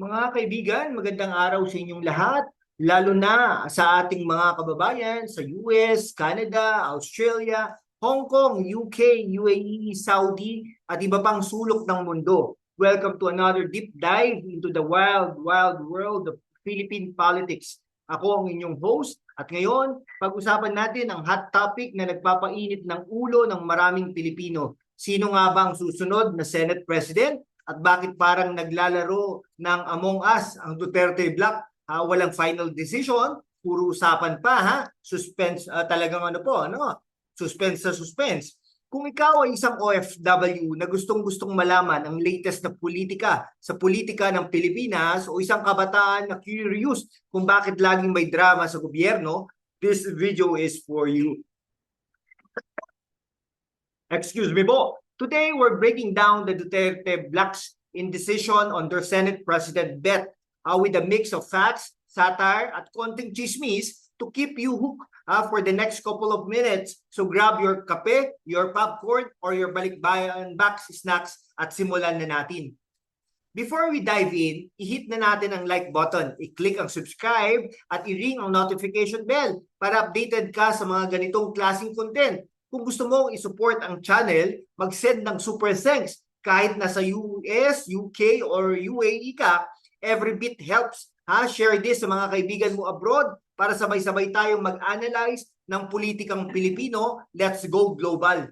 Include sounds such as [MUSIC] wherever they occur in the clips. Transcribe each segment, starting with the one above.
Mga kaibigan, magandang araw sa inyong lahat, lalo na sa ating mga kababayan sa US, Canada, Australia, Hong Kong, UK, UAE, Saudi, at iba pang sulok ng mundo. Welcome to another deep dive into the wild, wild world of Philippine politics. Ako ang inyong host at ngayon, pag-usapan natin ang hot topic na nagpapainit ng ulo ng maraming Pilipino. Sino nga ba ang susunod na Senate President at bakit parang naglalaro ng Among Us ang Duterte Block? Ah, walang final decision, puro usapan pa ha. Suspense ah, talagang ano po, ano? Suspense sa suspense. Kung ikaw ay isang OFW na gustong-gustong malaman ang latest na politika sa politika ng Pilipinas o isang kabataan na curious kung bakit laging may drama sa gobyerno, this video is for you. Excuse me po. Today, we're breaking down the Duterte Blacks indecision on their Senate President bet uh, with a mix of facts, satire, at konting chismis to keep you hooked uh, for the next couple of minutes. So grab your kape, your popcorn, or your balikbayan box snacks at simulan na natin. Before we dive in, i-hit na natin ang like button, i-click ang subscribe at i-ring ang notification bell para updated ka sa mga ganitong klaseng content. Kung gusto mong i-support ang channel, mag-send ng super thanks. Kahit nasa US, UK, or UAE ka, every bit helps. Ha? Share this sa mga kaibigan mo abroad para sabay-sabay tayong mag-analyze ng politikang Pilipino. Let's go global.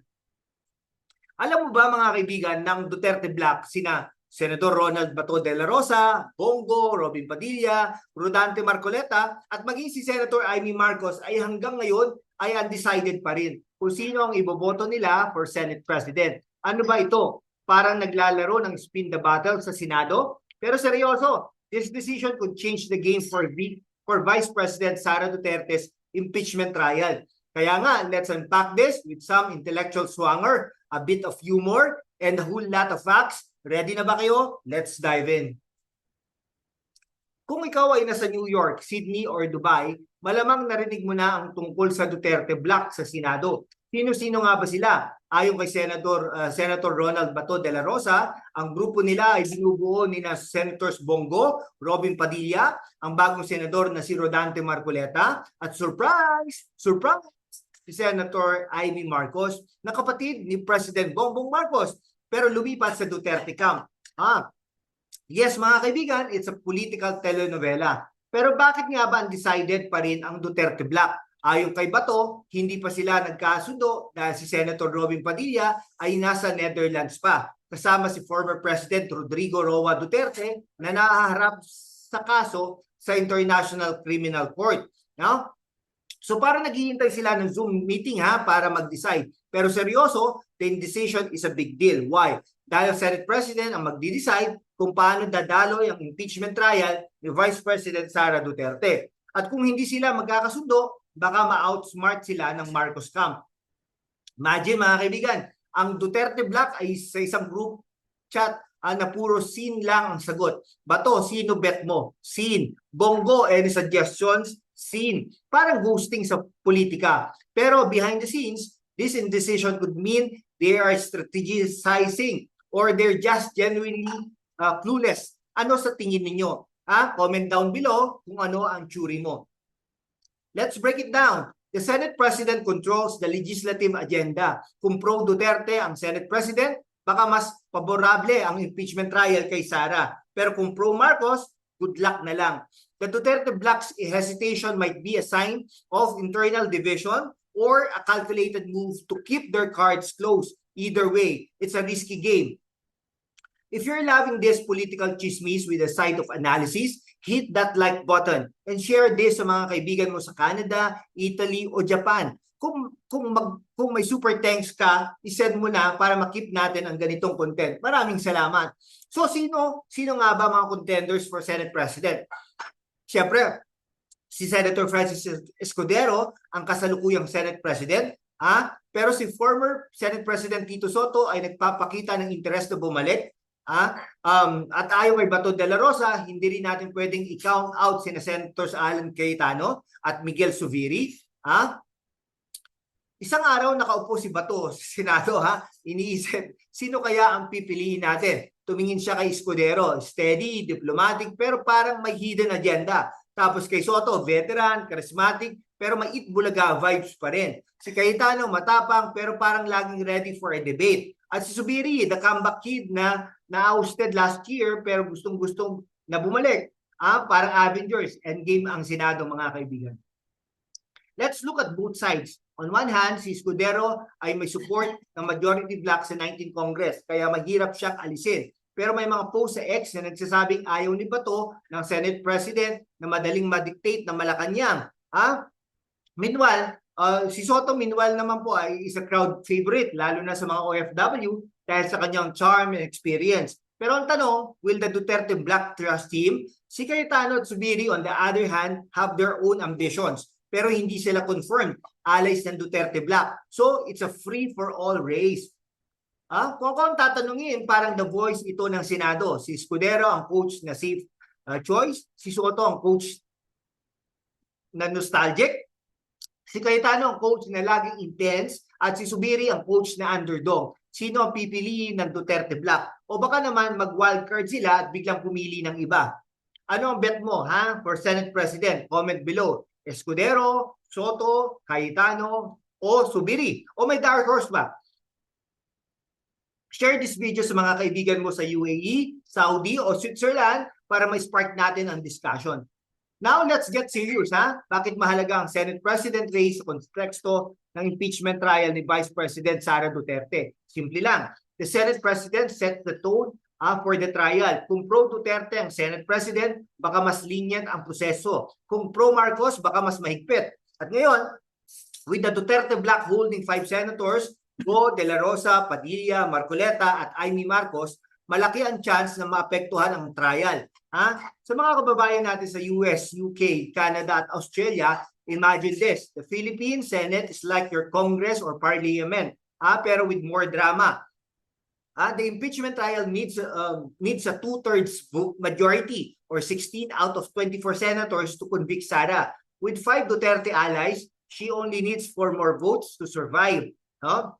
Alam mo ba mga kaibigan ng Duterte Black, sina Senador Ronald Bato de la Rosa, Bongo, Robin Padilla, Rodante Marcoleta, at maging si Senator Amy Marcos ay hanggang ngayon ay undecided pa rin kung sino ang iboboto nila for Senate President. Ano ba ito? Parang naglalaro ng spin the battle sa Senado? Pero seryoso, this decision could change the game for, V- for Vice President Sara Duterte's impeachment trial. Kaya nga, let's unpack this with some intellectual swanger, a bit of humor, and a whole lot of facts. Ready na ba kayo? Let's dive in. Kung ikaw ay nasa New York, Sydney, or Dubai, malamang narinig mo na ang tungkol sa Duterte Block sa Senado. Sino-sino nga ba sila? Ayon kay Senator uh, Senator Ronald Bato de la Rosa, ang grupo nila ay binubuo ni na Senators Bongo, Robin Padilla, ang bagong senador na si Rodante Marcoleta, at surprise, surprise, si Senator Amy Marcos, na kapatid ni President Bongbong Marcos, pero lumipat sa Duterte camp. Ah, yes mga kaibigan, it's a political telenovela. Pero bakit nga ba undecided pa rin ang Duterte Block? Ayon kay Bato, hindi pa sila nagkasundo dahil si Senator Robin Padilla ay nasa Netherlands pa. Kasama si former President Rodrigo Roa Duterte na nahaharap sa kaso sa International Criminal Court. No? So parang naghihintay sila ng Zoom meeting ha para mag-decide. Pero seryoso, the indecision is a big deal. Why? Dahil Senate President ang magdi-decide kung paano dadaloy ang impeachment trial ni Vice President Sara Duterte. At kung hindi sila magkakasundo, baka ma-outsmart sila ng Marcos camp. Imagine mga kaibigan, ang Duterte Black ay sa isang group chat ah, na puro sin lang ang sagot. Bato, sino bet mo? Sin. Bongo, any suggestions? Sin. Parang ghosting sa politika. Pero behind the scenes, this indecision could mean they are strategizing or they're just genuinely uh, clueless. Ano sa tingin ninyo? Ah, comment down below kung ano ang theory mo. Let's break it down. The Senate President controls the legislative agenda. Kung pro Duterte ang Senate President, baka mas favorable ang impeachment trial kay Sara. Pero kung pro Marcos, good luck na lang. The Duterte Block's hesitation might be a sign of internal division or a calculated move to keep their cards close. Either way, it's a risky game. If you're loving this political chismis with a side of analysis, hit that like button and share this sa mga kaibigan mo sa Canada, Italy o Japan. Kung kung mag, kung may super thanks ka, isend mo na para makip natin ang ganitong content. Maraming salamat. So sino sino nga ba mga contenders for Senate President? Siyempre, si Senator Francis Escudero ang kasalukuyang Senate President, ha? Pero si former Senate President Tito Soto ay nagpapakita ng interes na bumalik Ah, um, at ayaw kay Bato de la Rosa, hindi rin natin pwedeng i-count out sina Senators Alan Cayetano at Miguel Suviri. Ah, Isang araw nakaupo si Bato sa Senado ha, iniisip sino kaya ang pipiliin natin? Tumingin siya kay Escudero, steady, diplomatic, pero parang may hidden agenda. Tapos kay Soto, veteran, charismatic, pero may itbulaga vibes pa rin. Si Cayetano, matapang, pero parang laging ready for a debate. At si Subiri, the comeback kid na na-ousted last year, pero gustong-gustong na bumalik. Ah, parang Avengers, endgame ang Senado mga kaibigan. Let's look at both sides. On one hand, si Escudero ay may support ng majority bloc sa 19 Congress, kaya mahirap siyang alisin. Pero may mga post sa X na nagsasabing ayaw ni Bato ng Senate President na madaling madictate ng Malacanang. Ha? Meanwhile, uh, si Soto meanwhile naman po ay is a crowd favorite, lalo na sa mga OFW dahil sa kanyang charm and experience. Pero ang tanong, will the Duterte Black trust him? Si Cayetano at Subiri on the other hand have their own ambitions pero hindi sila confirmed allies ng Duterte Black. So, it's a free-for-all race. Ah, kung ako ang tatanungin, parang the voice ito ng Senado. Si Escudero ang coach na safe uh, choice, si Soto ang coach na nostalgic, si Cayetano ang coach na laging intense, at si Subiri ang coach na underdog. Sino ang pipiliin ng Duterte Black? O baka naman mag-wildcard sila at biglang pumili ng iba. Ano ang bet mo, ha? For Senate President, comment below. Escudero, Soto, Cayetano, o Subiri. O may dark horse ba? Share this video sa mga kaibigan mo sa UAE, Saudi, o Switzerland para may spark natin ang discussion. Now, let's get serious, ha? Bakit mahalaga ang Senate President race sa konteksto ng impeachment trial ni Vice President Sara Duterte? Simple lang. The Senate President set the tone uh, for the trial. Kung pro Duterte ang Senate President, baka mas lenient ang proseso. Kung pro Marcos, baka mas mahigpit. At ngayon, with the Duterte block holding five senators, Go, De La Rosa, Padilla, Marcoleta at Amy Marcos, malaki ang chance na maapektuhan ang trial. Ha? Sa mga kababayan natin sa US, UK, Canada at Australia, imagine this. The Philippine Senate is like your Congress or Parliament, ha? pero with more drama. Uh, the impeachment trial needs um, needs a two-thirds vote majority or 16 out of 24 senators to convict Sara. With five Duterte allies, she only needs four more votes to survive. No?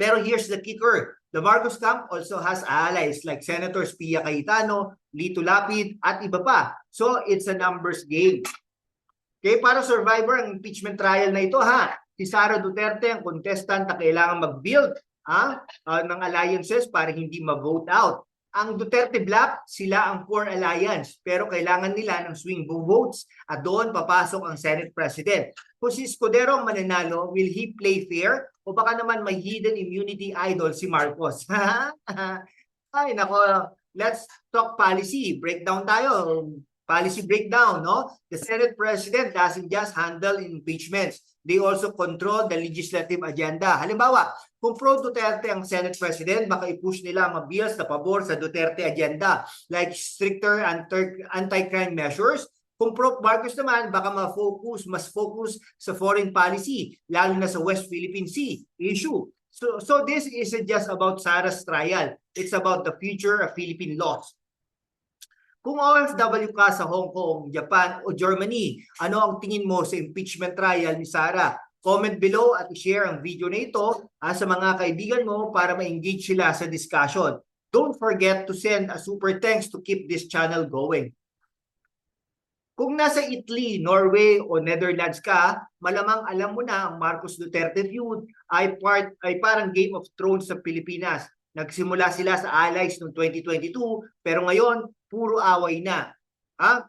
Pero here's the kicker. The Marcos camp also has allies like Senators Pia Cayetano, Lito Lapid, at iba pa. So it's a numbers game. Okay, para survivor ang impeachment trial na ito ha. Si Sara Duterte ang contestant na kailangan mag-build ha, uh, ng alliances para hindi ma-vote out. Ang Duterte Black, sila ang core alliance pero kailangan nila ng swing votes at doon papasok ang Senate President. Kung si Escudero ang mananalo, will he play fair o baka naman may hidden immunity idol si Marcos? [LAUGHS] Ay nako, let's talk policy. Breakdown tayo. Policy breakdown, no? The Senate President doesn't just handle impeachments. They also control the legislative agenda. Halimbawa, kung pro Duterte ang Senate President, baka i-push nila mga bills na pabor sa Duterte agenda like stricter anti-crime measures. Kung pro Marcos naman, baka ma-focus, mas focus sa foreign policy, lalo na sa West Philippine Sea issue. So, so this isn't just about Sara's trial. It's about the future of Philippine laws. Kung OFW ka sa Hong Kong, Japan o Germany, ano ang tingin mo sa impeachment trial ni Sara? Comment below at i-share ang video na ito ah, sa mga kaibigan mo para ma-engage sila sa discussion. Don't forget to send a super thanks to keep this channel going. Kung nasa Italy, Norway o Netherlands ka, malamang alam mo na ang Marcos Duterte feud ay part ay parang Game of Thrones sa Pilipinas. Nagsimula sila sa allies noong 2022 pero ngayon puro away na. Ha?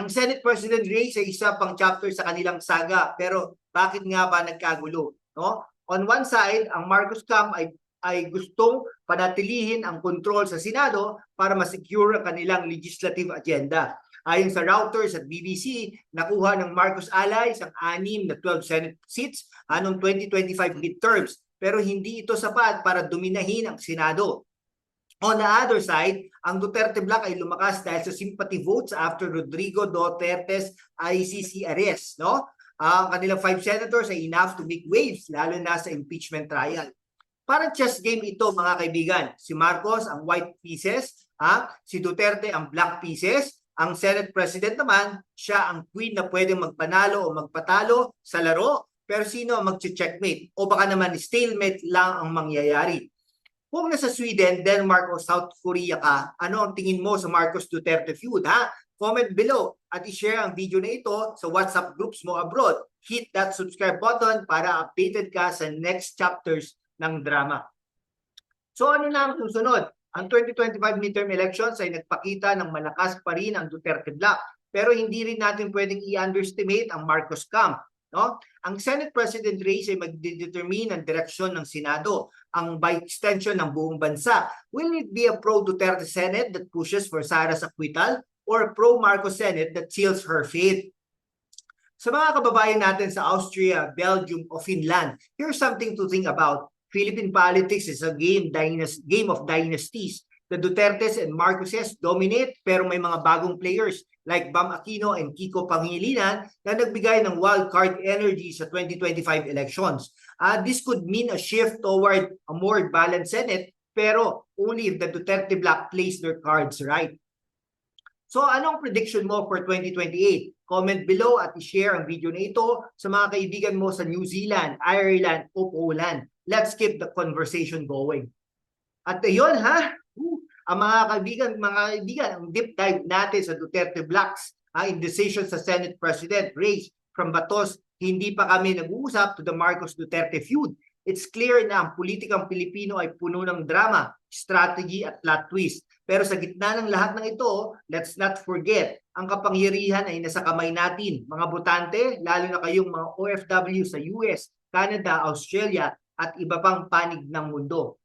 Ang Senate President race ay isa pang chapter sa kanilang saga pero bakit nga ba nagkagulo? No? On one side, ang Marcos camp ay ay gustong panatilihin ang control sa Senado para ma-secure ang kanilang legislative agenda. Ayon sa Reuters at BBC, nakuha ng Marcos allies ang anim na 12 Senate seats anong 2025 midterms pero hindi ito sapat para dominahin ang Senado. On the other side, ang Duterte Black ay lumakas dahil sa sympathy votes after Rodrigo Duterte's ICC arrest. No? Ang kanilang five senators ay enough to make waves, lalo na sa impeachment trial. Parang chess game ito mga kaibigan. Si Marcos ang white pieces, ha? si Duterte ang black pieces, ang Senate President naman, siya ang queen na pwedeng magpanalo o magpatalo sa laro, pero sino ang mag-checkmate? O baka naman stalemate lang ang mangyayari. Kung nasa Sweden, Denmark o South Korea ka, ano ang tingin mo sa Marcos Duterte feud ha? Comment below at i-share ang video na ito sa WhatsApp groups mo abroad. Hit that subscribe button para updated ka sa next chapters ng drama. So ano na ang susunod? Ang 2025 midterm elections ay nagpakita ng malakas pa rin ang Duterte Block. Pero hindi rin natin pwedeng i-underestimate ang Marcos camp. No? Ang Senate President race ay magdedetermine ang direksyon ng Senado, ang by extension ng buong bansa. Will it be a pro-Duterte Senate that pushes for Sara's acquittal or pro-Marcos Senate that seals her fate? Sa mga kababayan natin sa Austria, Belgium o Finland, here's something to think about. Philippine politics is a game, dynast- game of dynasties. The Dutertes and Marcoses dominate pero may mga bagong players like Bam Aquino and Kiko Pangilinan na nagbigay ng wild card energy sa 2025 elections. Uh, this could mean a shift toward a more balanced Senate pero only if the Duterte bloc plays their cards right. So anong prediction mo for 2028? Comment below at i-share ang video na ito sa mga kaibigan mo sa New Zealand, Ireland o Poland. Let's keep the conversation going. At ayun ha, ang mga kaibigan, mga kaibigan, ang deep dive natin sa Duterte Blocks, ang indecision sa Senate President race from Batos, hindi pa kami nag-uusap to the Marcos Duterte feud. It's clear na ang politikang Pilipino ay puno ng drama, strategy at plot twist. Pero sa gitna ng lahat ng ito, let's not forget, ang kapangyarihan ay nasa kamay natin. Mga botante, lalo na kayong mga OFW sa US, Canada, Australia, at iba pang panig ng mundo.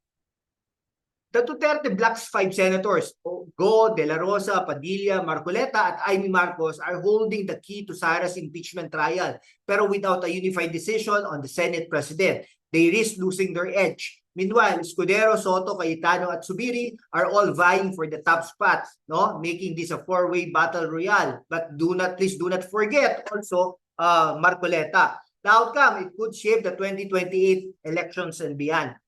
The Duterte Bloc's five senators, Go, De La Rosa, Padilla, Marcoleta, at Amy Marcos are holding the key to Sara's impeachment trial. Pero without a unified decision on the Senate President, they risk losing their edge. Meanwhile, Escudero, Soto, Cayetano, at Subiri are all vying for the top spots, no? making this a four-way battle royale. But do not, please do not forget also uh, Marcoleta. The outcome, it could shape the 2028 elections and beyond.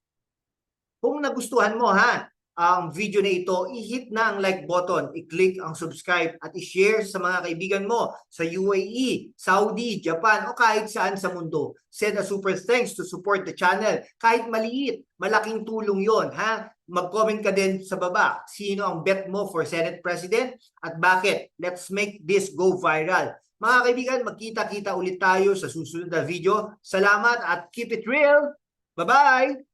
Kung nagustuhan mo ha, ang video na ito, i-hit na ang like button, i-click ang subscribe at i-share sa mga kaibigan mo sa UAE, Saudi, Japan o kahit saan sa mundo. Send a super thanks to support the channel. Kahit maliit, malaking tulong yon ha. Mag-comment ka din sa baba. Sino ang bet mo for Senate President at bakit? Let's make this go viral. Mga kaibigan, magkita-kita ulit tayo sa susunod na video. Salamat at keep it real. Bye-bye!